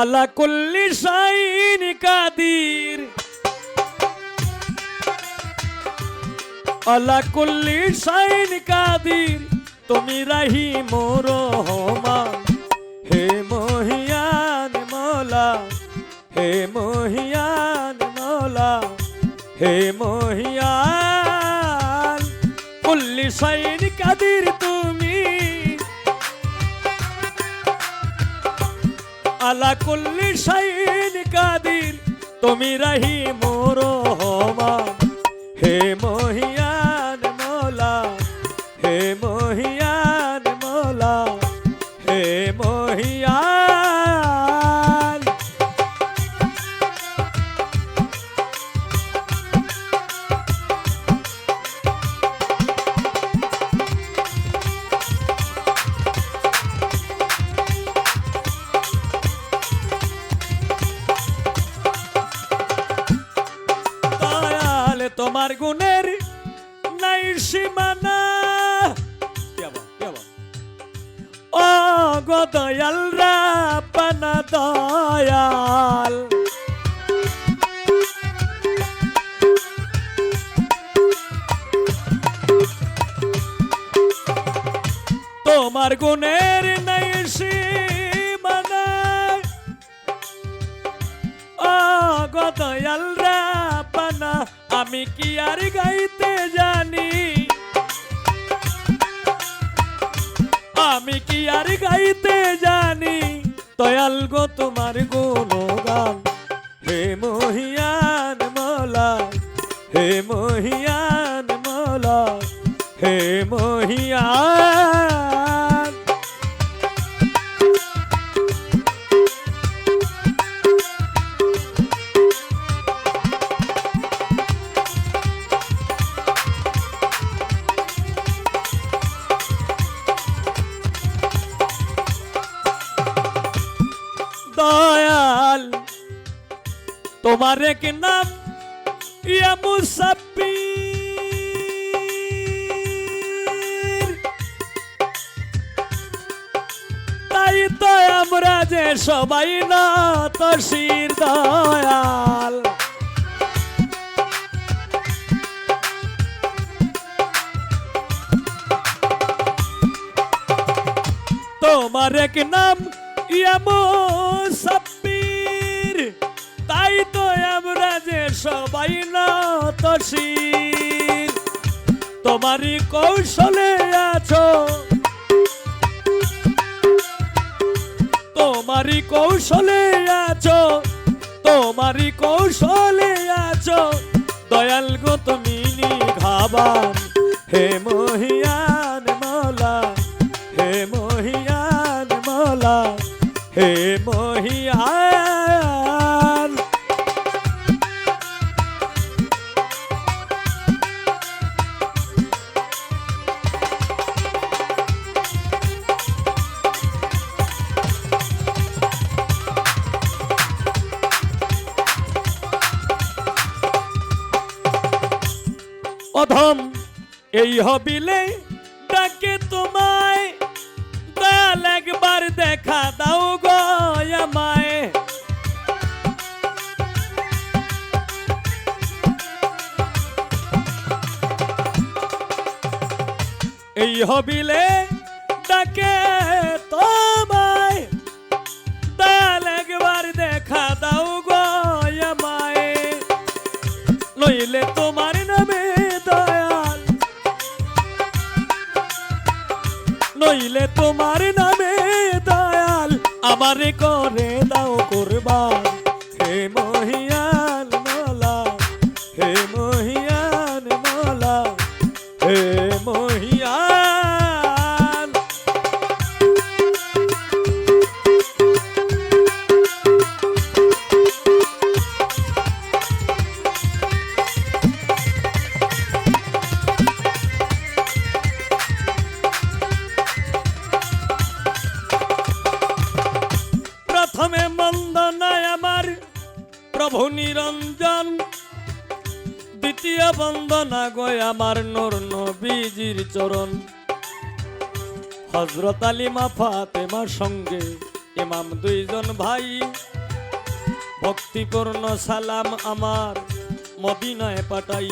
আলা কুল্লি শাইন কাদির। আলা কুল্লি শাইন কাদির, তুমি রাহি মোর রহমান। হে মহিয়ান মোলা, হে মহিয়ান মোলা, হে মহিয়ান। কুল্লি শাইন কাদির, তুমি আলা কুল্লি শাইন কাদির। তুমি রাহি মোর রহমান। হে মহিয়ান গো দয়াল রাপানা দয়াল। তোমার গুণের নাই সীমানা ও গো দয়াল রাপানা আমি কি আর গাইতে জানি? আমি কি আর গাইতে জানি? তয়াল গো, তোমার গুণগান। হে মহিয়ান মলা, হে মহিয়ান মোলা, হে মহিয়ান তোমার এক নাম? ইয়া মুসাফির তাই তো আমরা যে সবাই না তো দয়াল। তোমার এক নাম? ইয়ামো সাব্বির তসির তোমারই কৌশলে আছো। তোমারই কৌশলে আছো। তোমারই কৌশলে আছো। দয়াল গো তুমি ঘাবান হে মহিয়ান মোলা। হে মহিয়ান মোলা। হে মহিয়ান এই হবিলে ডাকে তোমায়। দয়াল একবার দেখা দাও গো এই হবিলে করে বন্দনা গয় আমার নর নবীজির চরণ। হজরত আলিমা ফাতেমার সঙ্গে ইমাম দুইজন ভাই। ভক্তিপূর্ণ সালাম আমার মদিনায় পাঠাই।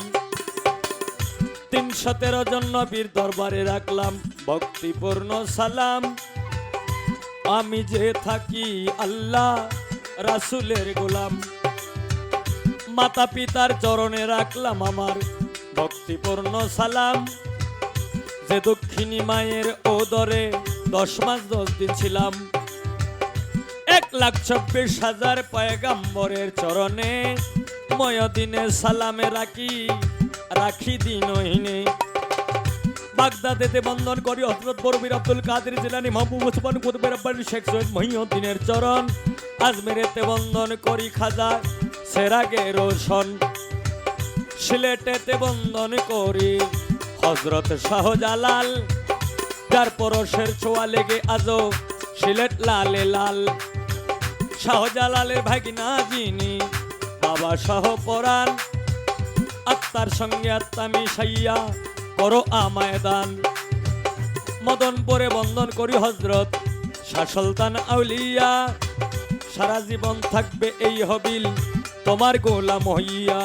তিনশো তেরো জন নবীর দরবারে রাখলাম ভক্তিপূর্ণ সালাম। আমি যে থাকি আল্লাহ রাসুলের গোলাম। মাতা পিতার চরণে রাখলাম আমার ভক্তিপূর্ণ সালাম। যে দক্ষিণী মায়ের ওদরে দশ মাস দশ দিন ছিলাম। এক লাখ চব্বিশ হাজার পয়গাম্বরের চরণে ময়দিনে সালামে রাখি রাখি দিনহীনে বাগদাদেতে বন্ধন করি হজরত বরবির আব্দুল কাদের জিলানি মাহবুব ওসমান কুতুবের আব্বানি শেখ সৈয়দ মহিউদ্দিনের চরণ। আজমেরেতে বন্ধন করি খাজা সেরাগে রোশন, সিলেটেতে বন্ধন করি। হজরত শাহজালাল, যার পরশের ছোঁয়া লেগে আজও সিলেট লালে লাল। শাহজালালের ভাগিনা যিনি, বাবা শাহ পরাণ। আত্মার সঙ্গে আত্মা মিশাইয়া করো আমায় দান। মদন পরে বন্ধন করি হজরত শাহ সুলতান আউলিয়া। সারা জীবন থাকবে এই হবিল। তোমার গোলাম হইয়া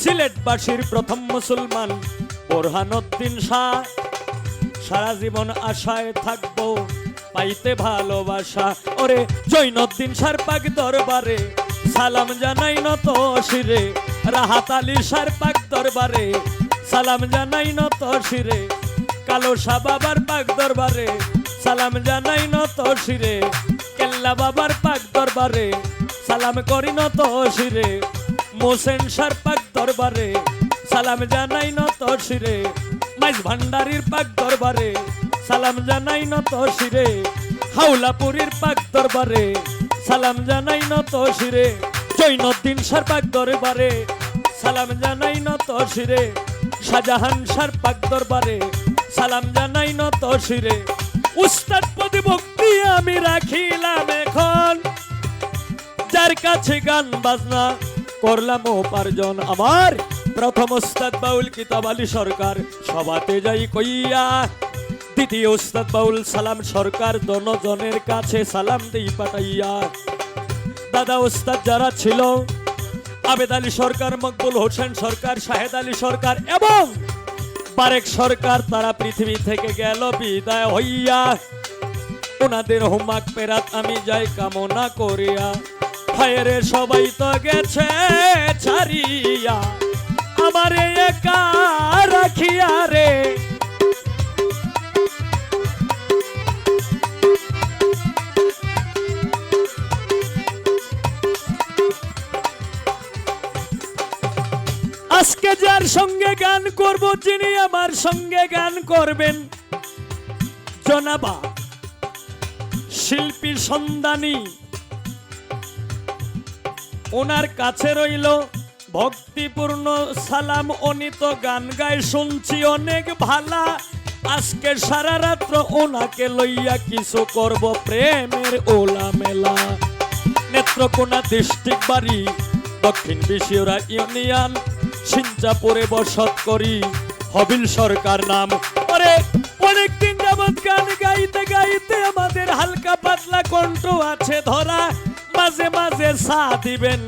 সিলেটবাসীর প্রথম মুসলমান বোরহানুদ্দিন শাহ। সারা জীবন আশায় থাকব, পাইতে ভালোবাসা। ওরে জৈনদ্দিন সার পাক দরবারে, সালাম জানাই নত শিরে। রাহাত আলী সার পাক দরবারে, সালাম জানাই নত শিরে। কালো শাহ বাবার পাক দরবারে, সালাম জানাই নত শিরে। কেল্লা বাবার পাক দরবারে সালাম করি নত শিরে, মোসেন সার পাক দরবারে। সালাম জানাই নত শিরে, মাইজ ভান্ডারির পাক দরবারে। সালাম জানাই নত শিরে, হাওলাপুরীর পাক দরবারে। সালাম জানাই নত শিরে জৈনদ্দিন সার পাক দরবারে। সালাম জানাই নত শিরে, শাহজাহান সার পাক দরবারে। সালাম জানাই নত শিরে, উস্তাদ পদে ভক্তি আমি রাখিলাম এখন? যার কাছে গান বাজনা করলাম উপার্জন আমার। প্রথম উস্তাদ বাউল কিতাব আলী সরকার সবাতে যাই কইয়া। দ্বিতীয় উস্তাদ বাউল সালাম সরকার, দনজনের কাছে সালাম দেই পাঠাইয়া। দাদা উস্তাদ যারা ছিল, আবেদ আলী সরকার, মকবুল হোসেন সরকার, শাহেদ আলী সরকার এবং বারেক সরকার, তারা পৃথিবী থেকে গেল বিদায় হইয়া। ওনাদের হোমাক পেরাত আমি যাই কামনা করিয়া। হায়রে সবাই তো গেছে ছাড়িয়া। আমারে একা রাখিয়া রে। আজকে যার সঙ্গে গান করব, যিনি আমার সঙ্গে গান করবেন, জনাবা শিল্পী সন্ধানী ওনার কাছে রইল ভক্তিপূর্ণ সালাম, অনিত গান গায়, শুনছি অনেক ভালা। আজকে সারা রাত্র ওনাকে লইয়া কিছু করব প্রেমের ওলা মেলা। নেত্রকোনা ডিস্ট্রিক্ট বাড়ি, দক্ষিণ বিশিয়রা ইউনিয়ন সিঞ্চাপুরে বসত করি, হবিল সরকার নাম। ওরে, অনেকদিন যাবৎ গান গাইতে গাইতে আমাদের হালকা পাতলা কণ্ঠ আছে ধরা। মাঝে মাঝে সা দিবেন,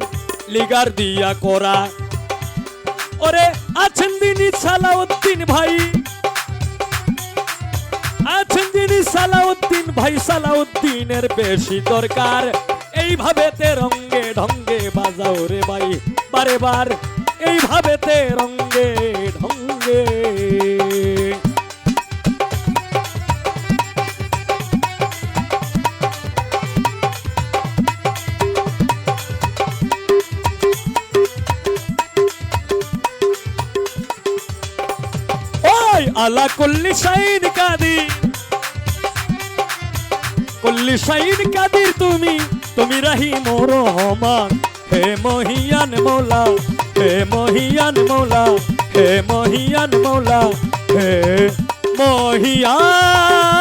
লিগার দিয়া করা। ওরে আছেন দিনই সালাউদ্দিন ভাই। আছেন যিনি সালাউদ্দিন ভাই, সালাউদ্দিনের বেশি দরকার। এইভাবে তে রঙ্গে ঢঙ্গে বাজাও রে ভাই, বারে বার। এইভাবে তে রঙ্গে ঢঙ্গে। কুল্লি শাইন কাদির। কুল্লি শাইন কাদির তুমি তুমি রাহিম রহমান। হে মহিয়ান মৌলা, হে মহিয়ান মৌলা, হে মহিয়ান মৌলা, হে মহিয়ান